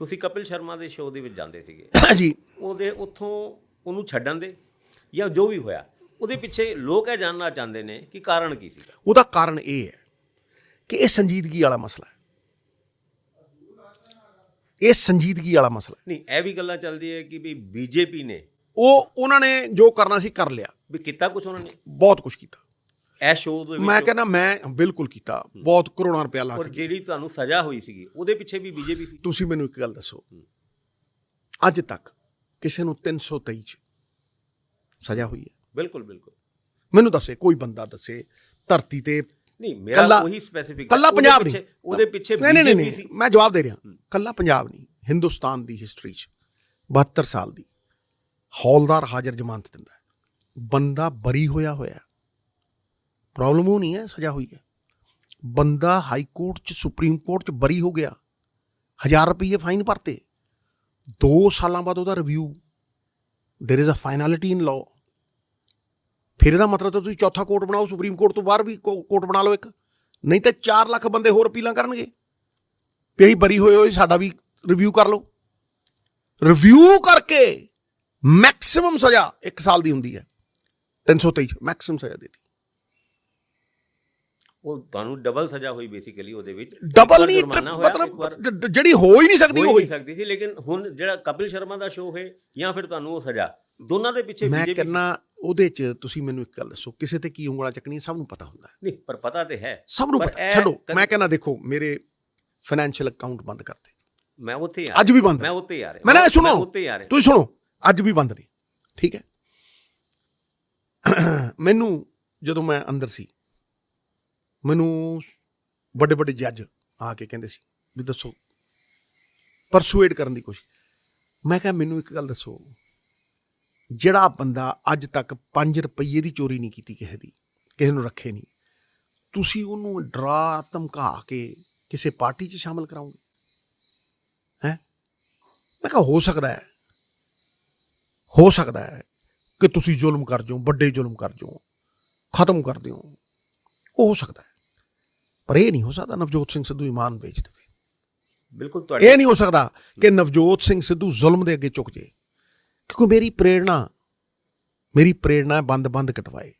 ਤੁਸੀਂ ਕਪਿਲ ਸ਼ਰਮਾ ਦੇ ਸ਼ੋਅ ਦੇ ਵਿੱਚ ਜਾਂਦੇ ਸੀਗੇ। ਜੀ। ਉਹਦੇ ਉੱਥੋਂ ਉਹਨੂੰ ਛੱਡਣ ਦੇ ਜਾਂ ਜੋ ਵੀ ਹੋਇਆ ਉਹਦੇ ਪਿੱਛੇ ਲੋਕ ਇਹ ਜਾਣਨਾ ਚਾਹੁੰਦੇ ਨੇ ਕਿ ਕਾਰਨ ਕੀ ਸੀ ਉਹਦਾ ਕਾਰਨ ਇਹ ਹੈ ਕਿ ਇਹ ਸੰਜੀਦਗੀ ਵਾਲਾ ਮਸਲਾ ਹੈ। ਇਹ ਸੰਜੀਦਗੀ ਵਾਲਾ ਮਸਲਾ ਨਹੀਂ ਇਹ ਵੀ ਗੱਲਾਂ ਚੱਲਦੀ ਹੈ ਕਿ ਵੀ ਬੀਜੇਪੀ ਨੇ ਉਹ ਉਹਨਾਂ ਨੇ ਜੋ ਕਰਨਾ ਸੀ ਕਰ ਲਿਆ। ਵੀ ਕੀਤਾ ਕੁਝ ਉਹਨਾਂ ਨੇ? ਬਹੁਤ ਕੁਝ ਕੀਤਾ। ਇਹ ਸ਼ੋਅ ਦੇ ਮੈਂ ਵਿੱਚ ਕਹਿੰਦਾ ਮੈਂ ਬਿਲਕੁਲ ਕੀਤਾ। ਬਹੁਤ ਕਰੋੜਾਂ ਰੁਪਇਆ ਲਾ ਔਰ ਕੇ ਜਿਹੜੀ ਤੁਹਾਨੂੰ ਸਜ਼ਾ ਹੋਈ ਸੀਗੀ ਉਹਦੇ ਪਿੱਛੇ ਵੀ ਬੀਜੇਪੀ ਸੀ? ਤੁਸੀਂ ਮੈਨੂੰ ਇੱਕ ਗੱਲ ਦੱਸੋ। ਅੱਜ ਤੱਕ ਕਿਸੇ ਨੂੰ 323 ਚ ਸਜ਼ਾ ਹੋਈ ਹੈ? ਬਿਲਕੁਲ ਬਿਲਕੁਲ। ਮੈਨੂੰ ਦੱਸੇ ਕੋਈ ਬੰਦਾ ਦੱਸੇ ਧਰਤੀ ਤੇ ਨਹੀਂ ਮੇਰਾ ਕੱਲਾ- ਉਹੀ ਸਪੈਸੀਫਿਕ ਕੱਲਾ ਪੰਜਾਬ ਨਹੀਂ। ਉਹਦੇ ਪਿੱਛੇ ਨਹੀਂ ਨਹੀਂ ਬੀਜੇਪੀ ਨਹੀਂ ਸੀ। ਮੈਂ ਜਵਾਬ ਦੇ ਰਿਹਾ। ਕੱਲਾ ਪੰਜਾਬ ਨਹੀਂ ਹਿੰਦੁਸਤਾਨ ਦੀ ਹਿਸਟਰੀ 'ਚ 72 ਸਾਲ ਦੀ ਹੌਲਦਾਰ ਹਾਜ਼ਰ ਜ਼ਮਾਨਤ ਦਿੰਦਾ ਹੈ। ਬੰਦਾ ਬਰੀ ਹੋਇਆ ਹੋਇਆ ਹੈ। ਪ੍ਰੋਬਲਮ ਉਹ ਨਹੀਂ ਹੈ ਸਜ਼ਾ ਹੋਈ ਹੈ ਬੰਦਾ ਹਾਈ ਕੋਰਟ 'ਚ ਸੁਪਰੀਮ ਕੋਰਟ 'ਚ ਬਰੀ ਹੋ ਗਿਆ 1000 ਰੁਪਏ ਫਾਈਨ ਭਰਤੇ 2 ਸਾਲਾਂ ਬਾਅਦ ਉਹਦਾ review there is a finality in law ਫਿਰ ਇਹਦਾ ਮਤਲਬ ਤਾਂ ਤੁਸੀਂ ਚੌਥਾ ਕੋਰਟ ਬਣਾਓ ਸੁਪਰੀਮ ਕੋਰਟ ਤੋਂ ਬਾਹਰ ਵੀ ਕੋ- ਕੋਰਟ ਬਣਾ ਲਓ ਇੱਕ ਨਹੀਂ ਤਾਂ 4 ਲੱਖ ਬੰਦੇ ਹੋਰ ਅਪੀਲਾਂ ਕਰਨਗੇ ਵੀ ਅਸੀਂ ਬਰੀ ਹੋਏ ਹੋਏ ਸਾਡਾ ਵੀ ਰਿਵਿਊ ਕਰ ਲਓ ਰਿਵਿਊ ਕਰਕੇ ਮੈਕਸਿਮਮ ਸਜ਼ਾ 1 ਸਾਲ ਦੀ ਹੁੰਦੀ ਹੈ 323 ਮੈਕਸਿਮਮ ਸਜ਼ਾ ਦੇਤੀ ਉਹ ਤੁਹਾਨੂੰ ਡਬਲ ਸਜ਼ਾ ਹੋਈ ਬੇਸਿਕਲੀ ਉਹਦੇ ਵਿੱਚ। ਡਬਲ ਨਹੀਂ ਮਤਲਬ ਜਿਹੜੀ ਹੋ ਹੀ ਨਹੀਂ ਸਕਦੀ ਉਹ ਹੀ ਨਹੀਂ ਸਕਦੀ ਸੀ ਲੇਕਿਨ ਹੁਣ ਜਿਹੜਾ ਕਪਿਲ ਸ਼ਰਮਾ ਦਾ ਸ਼ੋਅ ਹੈ ਜਾਂ ਫਿਰ ਤੁਹਾਨੂੰ ਉਹ ਸਜ਼ਾ ਦੋਨਾਂ ਦੇ ਪਿੱਛੇ ਮੈਂ ਕਹਿੰਨਾ ਉਹਦੇ 'ਚ ਤੁਸੀਂ ਮੈਨੂੰ ਇੱਕ ਗੱਲ ਦੱਸੋ ਕਿਸੇ ਤੇ ਕੀ ਉਂਗਲਾਂ ਚੱਕਣੀਆਂ ਸਭ ਨੂੰ ਪਤਾ ਹੁੰਦਾ ਨਹੀਂ ਪਰ ਪਤਾ ਤੇ ਹੈ। ਸਭ ਨੂੰ ਪਤਾ। ਛੱਡੋ ਮੈਂ ਕਹਿੰਦਾ ਦੇਖੋ ਮੇਰੇ ਫਾਈਨੈਂਸ਼ੀਅਲ ਅਕਾਊਂਟ ਬੰਦ ਕਰਤੇ ਮੈਂ ਉੱਥੇ ਆ ਅੱਜ ਵੀ ਬੰਦ ਮੈਂ। ਉੱਥੇ ਆ ਰਿਹਾ। ਮੈਂ ਨਾ ਸੁਣੋ ਤੁਸੀਂ ਸੁਣੋ ਅੱਜ ਵੀ ਬੰਦ ਨੇ ਠੀਕ ਹੈ? ਮੈਨੂੰ ਜਦੋਂ ਮੈਂ ਅੰਦਰ ਸੀ ਮੈਨੂੰ ਵੱਡੇ ਵੱਡੇ ਜੱਜ ਆ ਕੇ ਕਹਿੰਦੇ ਸੀ ਵੀ ਦੱਸੋ ਪਰਸੂਏਡ ਕਰਨ ਦੀ ਕੋਸ਼ਿਸ਼। ਮੈਂ ਕਿਹਾ, ਮੈਨੂੰ ਇੱਕ ਗੱਲ ਦੱਸੋ, ਜਿਹੜਾ ਬੰਦਾ ਅੱਜ ਤੱਕ 5 ਰੁਪਏ ਦੀ ਚੋਰੀ ਨਹੀਂ ਕੀਤੀ ਕਿਸੇ ਦੀ, ਕਿਸੇ ਨੂੰ ਰੱਖੇ ਨਹੀਂ, ਤੁਸੀਂ ਉਹਨੂੰ ਡਰਾ ਧਮਕਾ ਕੇ ਕਿਸੇ ਪਾਰਟੀ 'ਚ ਸ਼ਾਮਲ ਕਰਾਉਂਗੇ ਹੈ? ਮੈਂ ਕਿਹਾ, ਹੋ ਸਕਦਾ ਹੈ, ਹੋ ਸਕਦਾ ਹੈ ਕਿ ਤੁਸੀਂ ਜ਼ੁਲਮ ਕਰ ਜਾਓ, ਵੱਡੇ ਜ਼ੁਲਮ ਕਰ ਜਾਓ, ਖਤਮ ਕਰ ਦਿਓ, ਉਹ ਹੋ ਸਕਦਾ ਹੈ। ਪਰ ਇਹ ਨਹੀਂ ਹੋ ਸਕਦਾ ਨਵਜੋਤ ਸਿੰਘ ਸਿੱਧੂ ਇਮਾਨ ਵੇਚ ਦੇਵੇ। ਬਿਲਕੁਲ ਤੁਹਾਡੇ ਇਹ ਨਹੀਂ ਹੋ ਸਕਦਾ ਕਿ ਨਵਜੋਤ ਸਿੰਘ ਸਿੱਧੂ ਜ਼ੁਲਮ ਦੇ ਅੱਗੇ ਝੁਕ ਜੇ। ਕਿਉਂਕਿ ਮੇਰੀ ਪ੍ਰੇਰਣਾ ਮੇਰੀ ਪ੍ਰੇਰਣਾ ਬੰਦ-ਬੰਦ ਕਟਵਾਏ।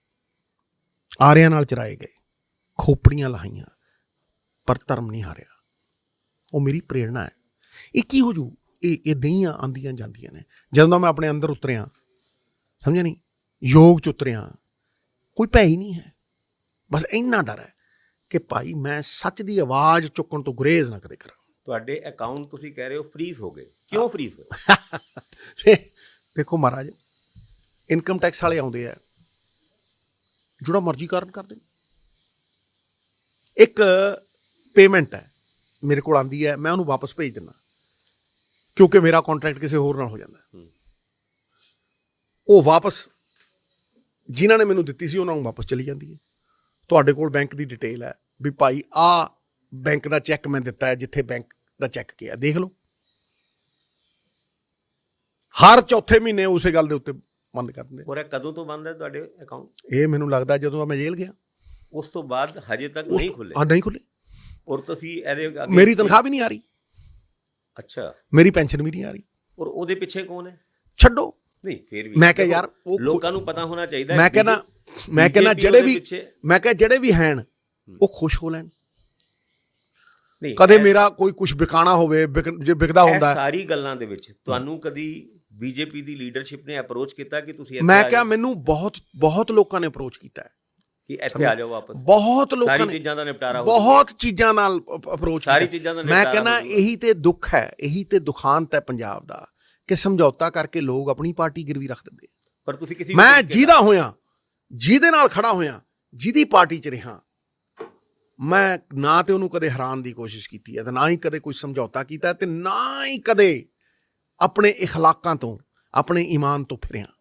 ਆਰਿਆਂ ਨਾਲ ਚਰਾਏ ਗਏ ਖੋਪੜੀਆਂ ਲਾਈਆਂ ਪਰ ਧਰਮ ਨਹੀਂ ਹਾਰਿਆ। ਉਹ ਮੇਰੀ ਪ੍ਰੇਰਣਾ ਹੈ। ਇਹ ਕੀ ਹੋ ਜੂ? ਇਹ ਇਹ ਦਈਆਂ ਆਂਦੀਆਂ ਜਾਂਦੀਆਂ ਨੇ। ਜਦੋਂ ਦਾ ਮੈਂ ਆਪਣੇ ਅੰਦਰ ਉਤਰਿਆ ਸਮਝਿਆ ਨਹੀਂ? ਯੋਗ ਚ ਉਤਰਿਆ। ਕੋਈ ਭੈ ਹੀ ਨਹੀਂ ਹੈ। ਬਸ ਇੰਨਾ ਡਰ ਹੈ। ਕਿ ਭਾਈ ਮੈਂ ਸੱਚ ਦੀ ਆਵਾਜ਼ ਚੁੱਕਣ ਤੋਂ ਗੁਰੇਜ਼ ਨਾ ਕਦੇ ਕਰਾਂ। ਤੁਹਾਡੇ ਅਕਾਊਂਟ ਤੁਸੀਂ ਕਹਿ ਰਹੇ ਹੋ ਫ੍ਰੀਜ਼ ਹੋ ਗਏ। ਕਿਉਂ ਫ੍ਰੀਜ਼ ਹੋਏ? ਤੇ ਦੇਖੋ ਮਹਾਰਾਜ ਇਨਕਮ ਟੈਕਸ ਵਾਲੇ ਆਉਂਦੇ ਆ। ਜਿਹੜਾ ਮਰਜ਼ੀ ਕਾਰਨ ਕਰਦੇ। ਇੱਕ ਪੇਮੈਂਟ ਹੈ ਮੇਰੇ ਕੋਲ ਆਂਦੀ ਹੈ ਮੈਂ ਉਹਨੂੰ ਵਾਪਸ ਭੇਜ ਦਿੰਦਾ। ਕਿਉਂਕਿ ਮੇਰਾ ਕੰਟਰੈਕਟ ਕਿਸੇ ਹੋਰ ਨਾਲ ਹੋ ਜਾਂਦਾ। ਉਹ ਵਾਪਸ ਜਿਨ੍ਹਾਂ ਨੇ ਮੈਨੂੰ ਦਿੱਤੀ ਸੀ ਉਹਨਾਂ ਨੂੰ ਵਾਪਸ ਚਲੀ ਜਾਂਦੀ ਹੈ। ਤੁਹਾਡੇ ਕੋਲ ਬੈਂਕ ਦੀ ਡਿਟੇਲ ਹੈ ਵੀ ਭਾਈ ਆ ਬੈਂਕ ਦਾ ਚੈੱਕ ਮੈਂ ਦਿੱਤਾ ਹੈ ਜਿੱਥੇ ਬੈਂਕ ਦਾ ਚੈੱਕ ਗਿਆ। ਦੇਖ ਲਓ। ਹਰ ਚੌਥੇ ਮਹੀਨੇ ਉਸੇ ਗੱਲ ਦੇ ਉੱਤੇ ਬੰਦ ਕਰ ਦਿੰਦੇ ਔਰ ਇਹ ਕਦੋਂ ਤੋਂ ਬੰਦ ਹੈ ਤੁਹਾਡੇ ਅਕਾਊਂਟ ਇਹ ਮੈਨੂੰ ਲੱਗਦਾ ਜਦੋਂ ਮੈਂ ਜੇਲ੍ਹ ਗਿਆ। ਉਸ ਤੋਂ ਬਾਅਦ ਹਜੇ ਤੱਕ ਨਹੀਂ ਖੁੱਲੇ। ਆ ਨਹੀਂ ਖੁੱਲੇ। ਔਰ ਤੁਸੀਂ ਇਹਦੇ ਅੱਗੇ- ਮੇਰੀ ਤਨਖਾਹ ਵੀ ਨਹੀਂ ਆ ਰਹੀ। ਅੱਛਾ। ਮੇਰੀ ਪੈਨਸ਼ਨ ਵੀ ਨਹੀਂ ਆ ਰਹੀ। ਔਰ ਉਹਦੇ ਪਿੱਛੇ ਕੌਣ ਹੈ? ਛੱਡੋ। ਨਹੀਂ ਫਿਰ ਵੀ ਮੈਂ ਕਿਹਾ ਦੇਖੋ, ਯਾਰ, ਉਹ- ਲੋਕਾਂ ਨੂੰ ਪਤਾ ਹੋਣਾ ਚਾਹੀਦਾ ਹੈ ਮੈਂ ਕਿ ਕਹਿੰਦਾ ਮੈਂ ਕਹਿੰਦਾ ਜਿਹੜੇ ਵੀ ਮੈਂ ਕਿਹਾ ਜਿਹੜੇ ਵੀ ਹੈਨ ਉਹ ਖੁਸ਼ ਹੋ ਲੈਣ। ਨਹੀਂ ਕਦੇ ਮੇਰਾ ਕੋਈ ਕੁਝ ਵਿਕਾਣਾ ਹੋਵੇ ਜੇ ਵਿਕਦਾ ਹੁੰਦਾ ਹੈ, ਸਾਰੀ ਗੱਲਾਂ ਦੇ ਵਿੱਚ ਤੁਹਾਨੂੰ ਕਦੀ ਬੀਜੇਪੀ ਦੀ ਲੀਡਰਸ਼ਿਪ ਨੇ ਅਪਰੋਚ ਕੀਤਾ ਕਿ ਤੁਸੀਂ ਮੈਂ ਕਿਹਾ ਮੈਨੂੰ ਬਹੁਤ ਬਹੁਤ ਲੋਕਾਂ ਨੇ ਅਪਰੋਚ ਕੀਤਾ ਹੈ। ਕਿ ਇੱਥੇ ਆ ਜਾਓ ਵਾਪਸ। ਬਹੁਤ ਲੋਕਾਂ ਸਾਰੀ ਨੇ ਚੀਜ਼ਾਂ ਦਾ ਨਿਪਟਾਰਾ ਹੋ ਬਹੁਤ ਚੀਜ਼ਾਂ ਨਾਲ ਅਪਰੋਚ ਸਾਰੀ ਚੀਜ਼ਾਂ ਦਾ ਮੈਂ ਕਹਿੰਦਾ। ਇਹੀ ਤੇ ਦੁੱਖ ਹੈ ਇਹੀ ਤੇ ਦੁਖਾਂਤ ਹੈ ਪੰਜਾਬ ਦਾ ਕਿ ਸਮਝੌਤਾ ਕਰਕੇ ਲੋਕ ਆਪਣੀ ਪਾਰਟੀ ਗਿਰਵੀ ਰੱਖ ਦਿੰਦੇ। ਪਰ ਤੁਸੀਂ ਕਿਸੇ ਮੈਂ ਜਿਹਦਾ ਹੋਇਆ ਜਿਹਦੇ ਨਾਲ ਖੜਾ ਹੋਇਆ ਜਿਹਦੀ ਪਾਰਟੀ 'ਚ ਰਿਹਾ ਮੈਂ ਨਾ ਤੇ ਉਹਨੂੰ ਕਦੇ ਹੈਰਾਨ ਦੀ ਕੋਸ਼ਿਸ਼ ਕੀਤੀ ਹੈ ਤੇ ਨਾ ਹੀ ਕਦੇ ਕੋਈ ਸਮਝੌਤਾ ਕੀਤਾ ਤੇ ਨਾ ਹੀ ਕਦੇ ਆਪਣੇ اخلاقਾਂ ਤੋਂ ਆਪਣੇ ਈਮਾਨ ਤੋਂ ਫਿਰਿਆ